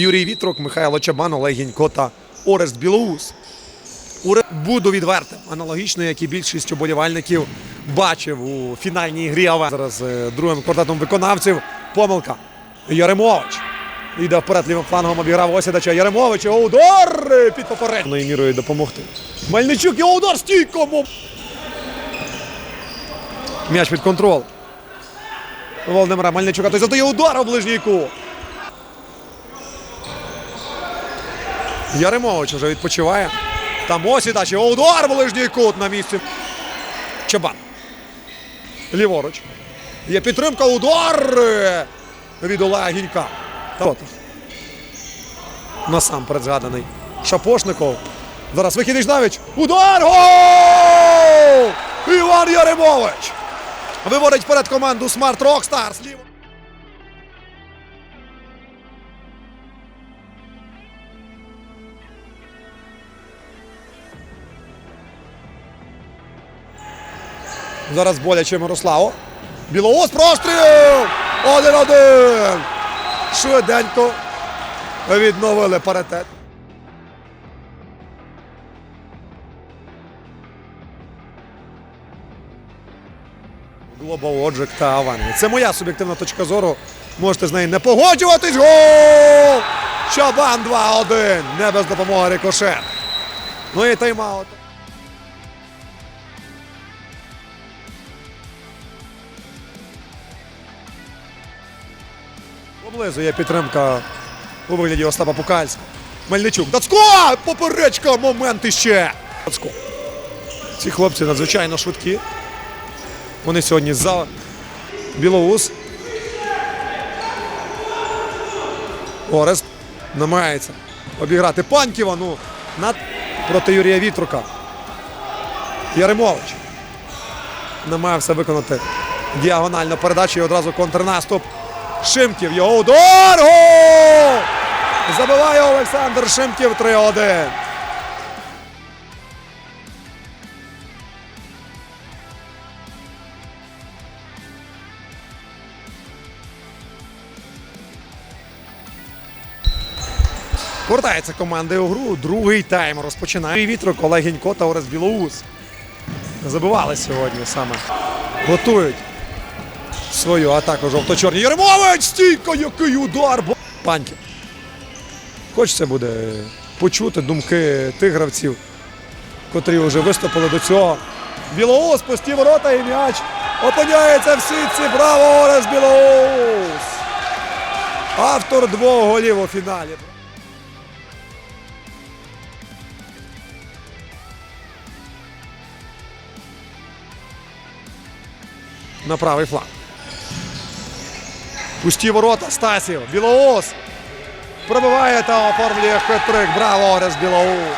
Юрій Вітрук, Михайло Чабан, Олег Гінько та Орест Білоус. Буду відвертим, аналогічно, як і більшість оболівальників бачив у фінальній грі АВ. Зараз е, другим квартетом виконавців. Помилка. Яремович. Йде вперед лівим флангом, обіграв Осідача. Яремович, його удар е, під попередньою мірою допомогти. Мельничук, його удар стійкому. М'яч під контроль. Володимира Мельничука. Той задає удар у ближній кут. Яремович вже відпочиває. Там Осідач, його удар ближній кут на місці. Чабан. Ліворуч. Є підтримка, удар від Олега Гінька. Насамперед згаданий Шапошников. Зараз вихід Ічнавич. Удар! Гол! Іван Яремович! Виводить вперед команду Smart Rockstars. Зараз боляче Мирославу. Білоус простріл! Один-один! Швиденько відновили паритет. Global Logic та Авангі. Це моя суб'єктивна точка зору. Можете з нею не погоджуватись. Гол! Чабан 2-1. Не без допомоги рикошет. Ну і тайм-аут. Поблизу є підтримка у вигляді Остапа Пукальського. Мельничук. Дацько! Поперечка! Момент іще! Дацько. Ці хлопці надзвичайно швидкі. Вони сьогодні за Білоус. Орест намагається обіграти Панківа. Ну, над... проти Юрія Вітрука. Яремович. Намагався виконати діагональну передачу і одразу контрнаступ. Шимків. Його удар! Гол! Забиває Олександр Шимків 3-1. Повертається команда у гру. Другий тайм розпочинає. Вітрок, Олег Гінько та Орес Білоус. Забивали сьогодні саме. Готують свою атаку жовто-чорні. Єремович! Стійко, який удар! Паньків. Хочеться буде почути думки тих гравців, котрі вже виступили до цього. Білоус пусті ворота і м'яч опиняється в сітці. Браво, Орес Білоус! Автор двох голів у фіналі. на правий фланг. Пусті ворота Стасів. Білоус. Пробиває та оформлює хет-трик. Браво, Орес Білоус.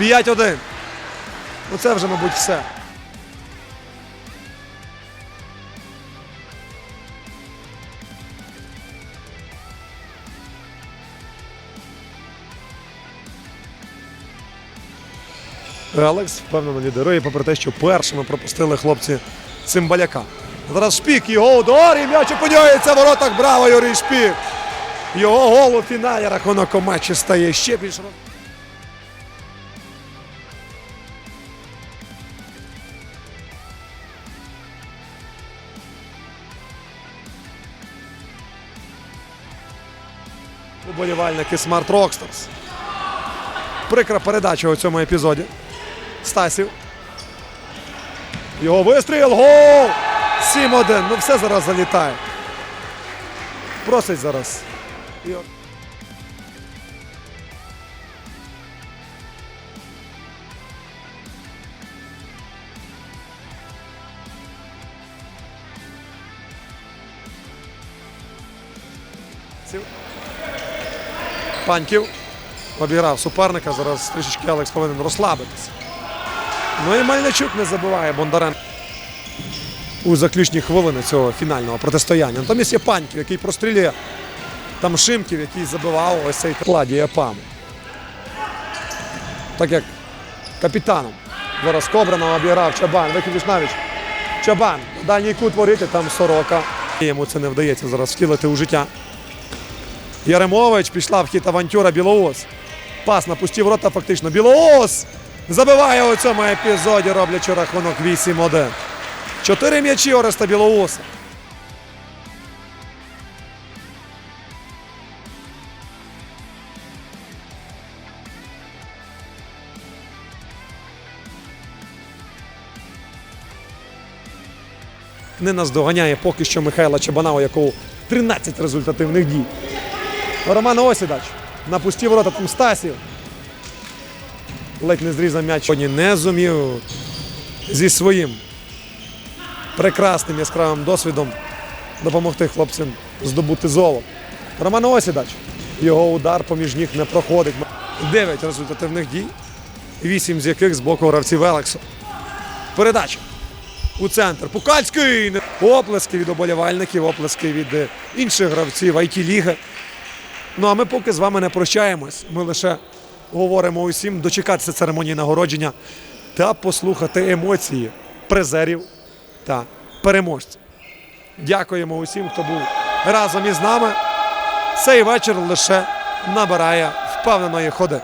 5-1. Ну це вже, мабуть, все. Алекс впевнено лідирує, попри те, що першими пропустили хлопці Цимбаляка. Зараз шпік, його удар і м'яч опиняється в воротах. Браво, Юрій Шпік! Його гол у фіналі рахунок у матчі стає ще більш Уболівальники Smart Rockstars. Прикра передача у цьому епізоді. Стасів. Його вистріл. Гол! 7-1. Ну все зараз залітає. Просить зараз. Паньків обіграв суперника. Зараз трішечки Алекс повинен розслабитися. Ну і Мельничук не забуває Бондарен у заключні хвилини цього фінального протистояння. Натомість є Паньків, який прострілює там Шимків, який забивав ось цей кладі Паму. Так як капітаном. Зараз Кобранов обіграв Чабан. Вихід навіть Чабан. Дальній кут ворити, там сорока. Йому це не вдається зараз втілити у життя. Яремович пішла в хід авантюра Білоус. Пас на пусті ворота фактично. Білоус забиває у цьому епізоді, роблячи рахунок 8-1. Чотири м'ячі Ореста Білоуса. не наздоганяє поки що Михайла Чабана, у якого 13 результативних дій. Роман Осідач на пусті ворота там Стасів. Ледь не зрізав м'яч. Сьогодні не зумів зі своїм прекрасним яскравим досвідом допомогти хлопцям здобути золото. Роман Осідач. Його удар поміж ніг не проходить. 9 результативних дій, 8 з яких з боку гравців Елексу. Передача у центр. Пукальський! Оплески від оболівальників, оплески від е, інших гравців it ліги Ну а ми поки з вами не прощаємось. Ми лише говоримо усім дочекатися церемонії нагородження та послухати емоції призерів та переможців. Дякуємо усім, хто був разом із нами. Цей вечір лише набирає впевненої ходи.